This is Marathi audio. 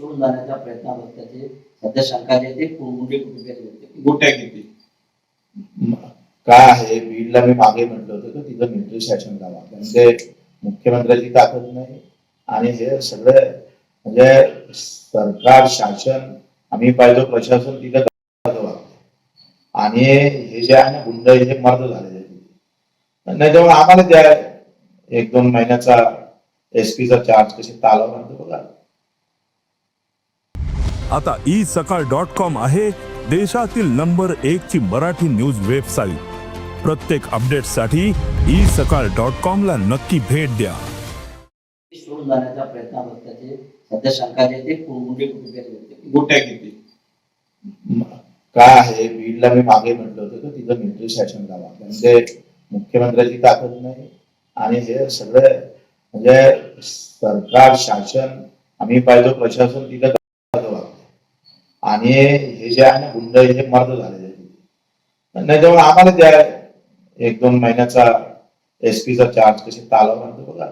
सोडून जाण्याचा प्रयत्न त्याचे सध्या शंका जे ते मुंडे कुटुंबियाचे होते गोट्या किती? काय आहे? बीडला मी मागे म्हटलं होतं तर तिथं मिलिटरी शासन लावा म्हणजे मुख्यमंत्र्याची ताकद नाही. आणि हे सगळे म्हणजे सरकार शासन आम्ही पाहिजे प्रशासन तिथं आणि हे जे आहे ना गुंड हे मर्द झालेले नाही त्यामुळे आम्हाला द्या एक दोन महिन्याचा एसपीचा चार्ज कसे तालावर बघा. आता ई सकाळ डॉट कॉम आहे देशातील नंबर एक ची मराठी न्यूज वेबसाईट प्रत्येक अपडेटसाठी ई सकाळ डॉट कॉम ला नक्की भेट द्या. सोडून जाण्याचा प्रयत्न होत त्याचे सध्या शंका जी आहे ते मुंडे कुटुंबियांनी व्यक्त केली गोट्या किती म- काय आहे? बीडला मी मागे म्हटलं होतं की तिथं मिलिटरी शासन लावा म्हणजे मुख्यमंत्र्याची ताकद नाही आणि हे सगळे म्हणजे सरकार शासन आम्ही पाहिजे प्रशासन तिथं. आणि हे जे आहे ना गुंड हे मर्द झालेले नाही त्यामुळे आम्हाला द्या एक दोन महिन्याचा एसपीचा चार्ज कसे तालावर बघा.